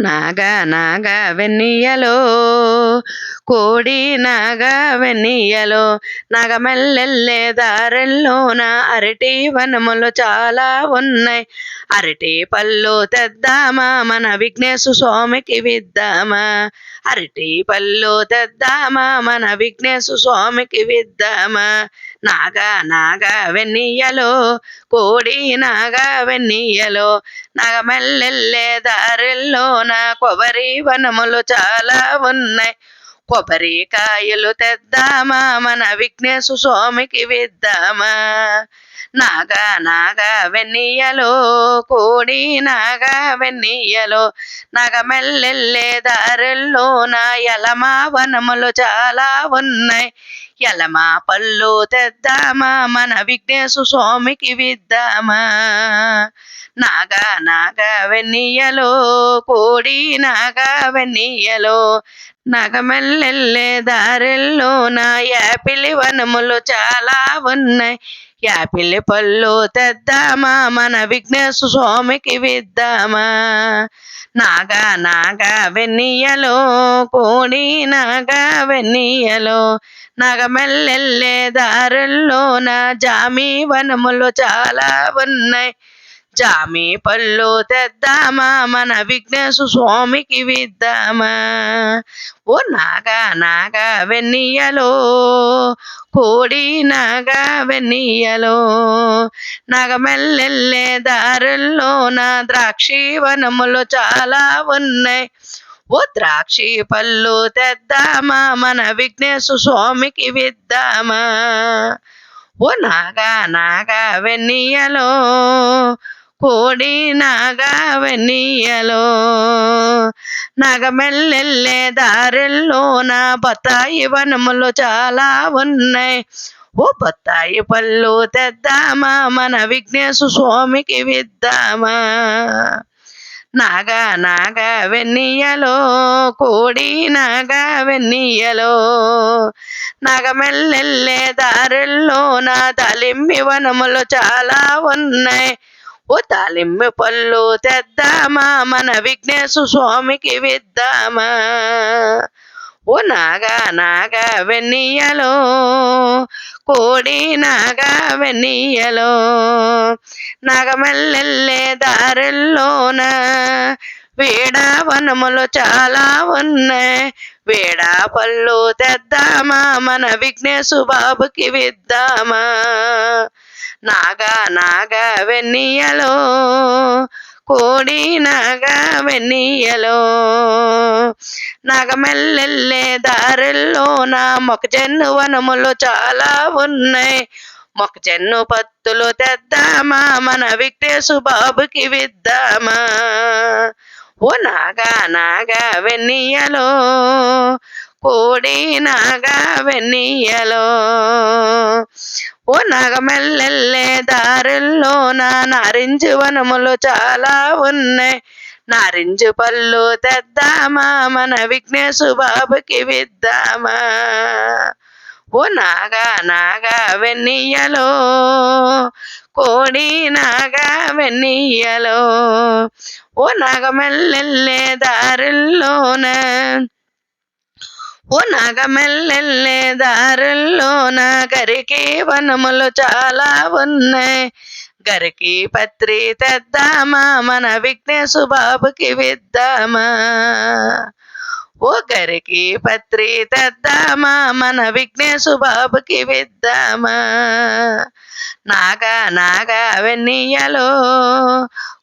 నాగ నాగ వెన్నీయలో కోడి నాగ వెన్నీయలో నాగమెల్లెల్లే దారెల్లోన అరటి వనములు చాలా ఉన్నాయి. అరటి పళ్ళు తెద్దామా? మన విఘ్నేశు స్వామికి విద్దామా? అరటి పళ్ళు తెద్దామా? మన విఘ్నేశు స్వామికి విద్దామా? నాగ నాగ వెన్నీయలో కోడి నాగ వెన్నీయలో నాగమెల్లెల్లే దారిల్లోన కొబ్బరి వనములు చాలా ఉన్నాయి. కొబ్బరికాయలు తెద్దామా మన విఘ్నేశు స్వామికి విద్దామా? నాగ నాగ వెన్నీయలో కోడి నాగ వెన్నీయలో నగమెల్లెల్లే దారిల్లోన ఎలమా వనములు చాలా ఉన్నాయి. ఎలమా పళ్ళు తెద్దామా మన విఘ్నేశు స్వామికి విద్దామా? నాగ నాగ వెన్నీయలో కోడి నాగ వెన్నీయలో నగమెల్లెల్లే నా యాపిలి వనములు చాలా ఉన్నాయి. యాపిల్లి పళ్ళు తెద్దామా? మన విఘ్నేశ స్వామికి విద్దామా? నాగ నాగ వెన్నీయలో కోడి నాగ వెన్నీయలో నగమెల్లెల్లే దారుల్లోన జామి వనములు చాలా ఉన్నాయి. జామి పళ్ళు తెద్దామా? మన విఘ్నేశు స్వామికి విద్దామా? ఓ నాగ నాగ వెన్నీయలో కోడి నాగ వెన్నీయలో నగమెల్లెల్లే నా ద్రాక్షి వనములు చాలా ఉన్నాయి. ఓ ద్రాక్షి పళ్ళు తెద్దామా? మన విఘ్నేశు స్వామికి విద్దామా? ఓ నాగ నాగ వెన్నీయలో కోడి నాగ వెన్నీయలో నగమెల్లెల్లే నా బత్తాయి వనములు చాలా ఉన్నాయి. ఓ బత్తాయి పళ్ళు తెద్దామా? మన విఘ్నేశు స్వామికి విద్దామా? నాగ నాగ వెన్నీయలో కోడి నాగ వెన్నీయలో నగమెల్లెల్లే నా తలింబి వనములు చాలా ఉన్నాయి. ఓ తాలింపు పళ్ళు తెద్దామా? మన విఘ్నేశు స్వామికి విద్దామా? ఓ నాగ నాగ వెన్నీయలో కోడి నాగ వెన్నీయలో నాగమెల్లెల్లే దారిల్లోన వేడా వనములు చాలా ఉన్నాయి. వేడా పళ్ళు తెద్దామా? మన విఘ్నేశు బాబుకి విద్దామా? నాగా నాగా వెన్నీయలో కోడి నాగ వెన్నీయలో. నగమెల్లెల్లే నా మొక్కజొన్న వనములు చాలా ఉన్నాయి. మొక్కజొన్న పత్తులు తెద్దామా మన విక్టేశు బాబుకి విద్దామా. ఓ నాగా నాగా వెన్నీయలో కోడి నాగా వెన్నీయలో. ఓ నగమెల్లెల్లే నా నారింజు వనములు చాలా ఉన్నాయి. నారింజు పళ్ళు తెద్దామా? మన విఘ్నేశు బాబుకి విద్దామా? ఓ నాగ నాగ వెన్నీయలో కోడి నాగ వెన్నీయలో ఓ నాగమెల్లెల్లే దారిల్లోన ఓ నాగమెల్లెల్లే నా గరికి వనములు చాలా ఉన్నాయి. గరికి పత్రి తెద్దామా? మన విఘ్నేశు బాబుకి విద్దామా? ఓ గరికి పత్రి తెద్దామా? మన విఘ్నేశు బాబుకి విద్దామా? నాగ నాగ వెన్నీయలో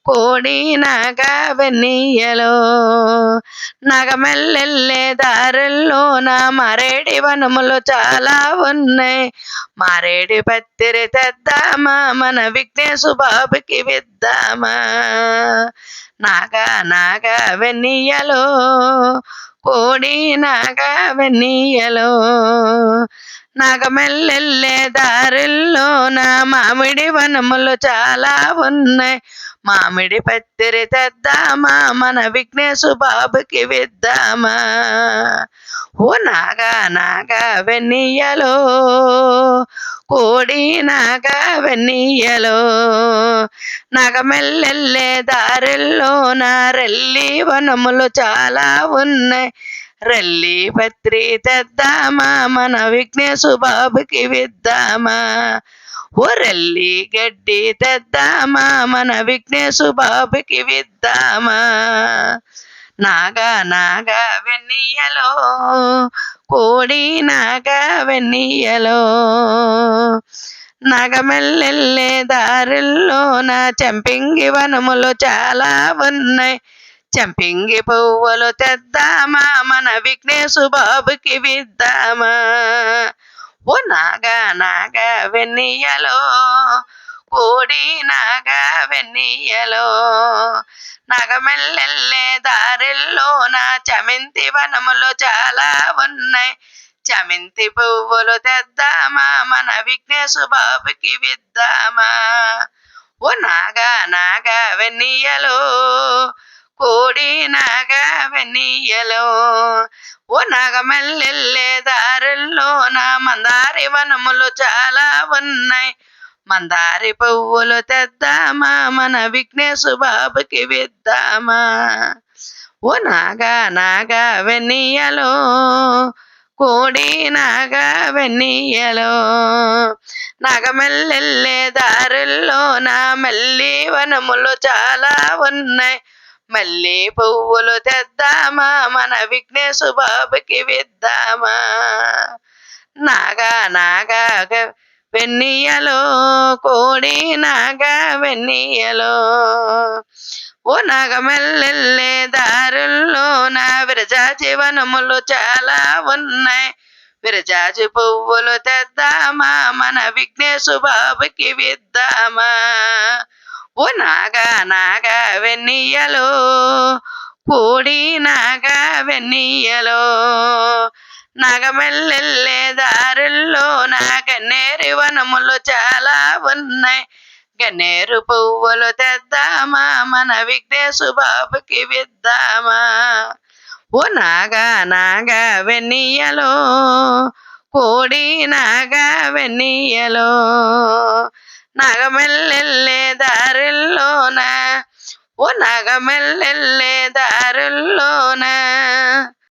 కోడి నాగ వెన్నీయలో నగమెల్లెల్లే దారుల్లోన మారేడి వనములు చాలా ఉన్నాయి. మారేడి పత్తిరి తెద్దామా? మన విఘ్నేశు బాబుకి విద్దామా? నాగ నాగ వెన్నీయలో కోడి నాగ వెన్నీయలో నగమెల్లెల్లే నా మామిడి వనములు చాలా ఉన్నాయి. మామిడి పత్తిరి తెద్దామా మన విఘ్నేశు బాబుకి విద్దామా? ఓ నాగా నాగా వెన్నీయలో కోడి నాగా వెన్నీయలో నగమెల్లెల్లే దారిల్లో నా రెల్లి వనములు చాలా ఉన్నాయి. రల్లి పత్రి తెద్దామా మన విఘ్నేశు బాబుకి విద్దామా? ఒరల్లి గడ్డి తెద్దామా మన విఘ్నేశు బాబుకి విద్దామా? నాగా నాగా వెన్నీయలో కోడి నాగా వెన్నీయలో. నగమెల్లెల్లే దారిల్లో నా చంపింగి వనములు చాలా ఉన్నాయి. చంపింగి పువ్వులు తెద్దామా మన విఘ్నేశు బాబుకి విద్దామా? ఓ నాగా నాగా వెన్నీయలో కోడి నాగ వెన్నీయలో నగమెల్లెల్లే దారిల్లో నా చమింతి వనములు చాలా ఉన్నాయి. చమింతి పువ్వులు తెద్దామా మన విఘ్నేశు బాబుకి విద్దామా? ఓ నాగా నాగా వెన్నీయలో కోడి నాగ వెన్నీయలో ఓ నాగమల్లెల్లే దారుల్లో నా మందారి వనములు చాలా ఉన్నాయి. మందారి పువ్వులు తెద్దామా మన విఘ్నేశు బాబుకి విద్దామా? ఓ నాగా నాగా వెన్నీయలో కోడి నాగా వెన్నీయలో నగమెల్లెల్లే దారుల్లో నా మల్లి వనములు చాలా ఉన్నాయి. మళ్ళీ పువ్వులు తెద్దామా మన విఘ్నేశు బాబుకి విద్దామా? నాగా నాగా వెన్నీయలో కోడి నాగా వెన్నీయలో. ఓ నాగమెల్లెల్లే దారుల్లో నా విరజాజి వనములు చాలా ఉన్నాయి. విరజాజి పువ్వులు తెద్దామా మన విఘ్నేశు బాబుకి విద్దామా? ఓ నాగా నాగా వెన్నీయలో కూడి నాగా వెన్నీయలో నాగమెల్లెల్లే దారుల్లో నా గన్నేరు వనములు చాలా ఉన్నాయి. గన్నేరు పువ్వులు తెద్దామా మన విఘ్నేశు బాబుకి విద్దామా? ఓ నాగా నాగా వెన్నీయలో కోడి నాగా వెన్నీయలో నగమెల్లెల్లే దారిల్లోన ఓ నగమెల్లెల్లే దారిల్లోన.